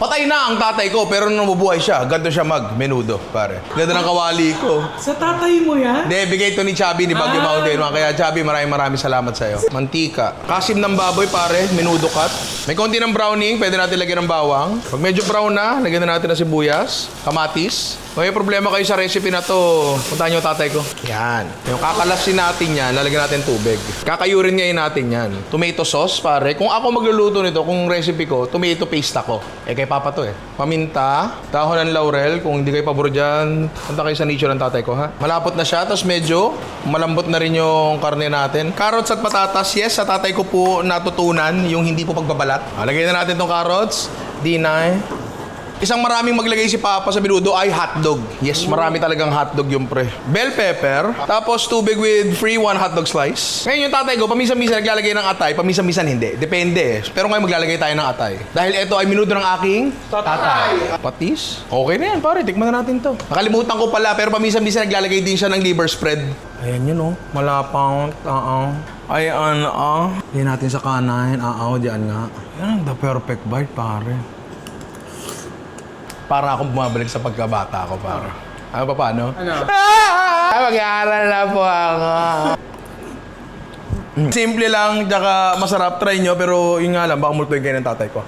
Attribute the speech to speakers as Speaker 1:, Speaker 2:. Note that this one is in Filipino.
Speaker 1: Patay na ang tatay ko, pero nung nabubuhay siya, ganito siya mag menudo, pare. Ganda ng kawali ko.
Speaker 2: Sa tatay mo yan?
Speaker 1: Hindi, bigay to ni Chubby ni Baguio
Speaker 2: Ah.
Speaker 1: Mountain. Mga Kaya Chubby, maraming maraming salamat sa'yo. Mantika. Kasim ng baboy, pare. Menudo cut. May konti ng browning. Pwede natin lagyan ng bawang. Pag medyo brown na, lagyan na natin ng sibuyas, kamatis. Kung may problema kayo sa recipe na to, puntahan niyo tatay ko. Yan. Yung kakalasin natin yan, lalagyan natin tubig. Kakayurin ngayon natin yan. Tomato sauce, pare. Kung ako magluluto nito, kung recipe ko, tomato paste ako. Eh, kay Papa to eh. Paminta, dahon ng laurel. Kung hindi kayo pabor dyan, punta kayo sa nature ng tatay ko, ha? Malapot na siya, tapos medyo malambot na rin yung karne natin. Carrots at patatas, yes, sa tatay ko po natutunan yung hindi po pagbabalat. Ah, lagay na natin tong carrots. Dinay. Isang maraming maglagay si Papa sa binudo ay hotdog. Yes, marami talagang hotdog yung pre. Bell pepper, tapos tubig with free one hotdog slice. Ngayon yung tatay ko, paminsan-minsan naglalagay ng atay, paminsan-minsan hindi. Depende. Pero ngayon maglalagay tayo ng atay. Dahil ito ay minudo ng aking tatay. Patis? Okay na yan, pare. Tikman na natin to. Nakalimutan ko pala, pero paminsan-minsan naglalagay din siya ng liver spread. Ayan yun oh. Malapang. Oo. Ay, ano ah. Yan natin sa kanan. Oo, diyan nga. Yan, the perfect bite, pare para akong bumabalik sa pagkabata ko, para. Ano pa paano?
Speaker 2: Ano?
Speaker 1: Ah, mag-aaral na po ako. Simple lang, tsaka masarap. Try nyo, pero yun nga lang, baka multuin kayo ng tatay ko.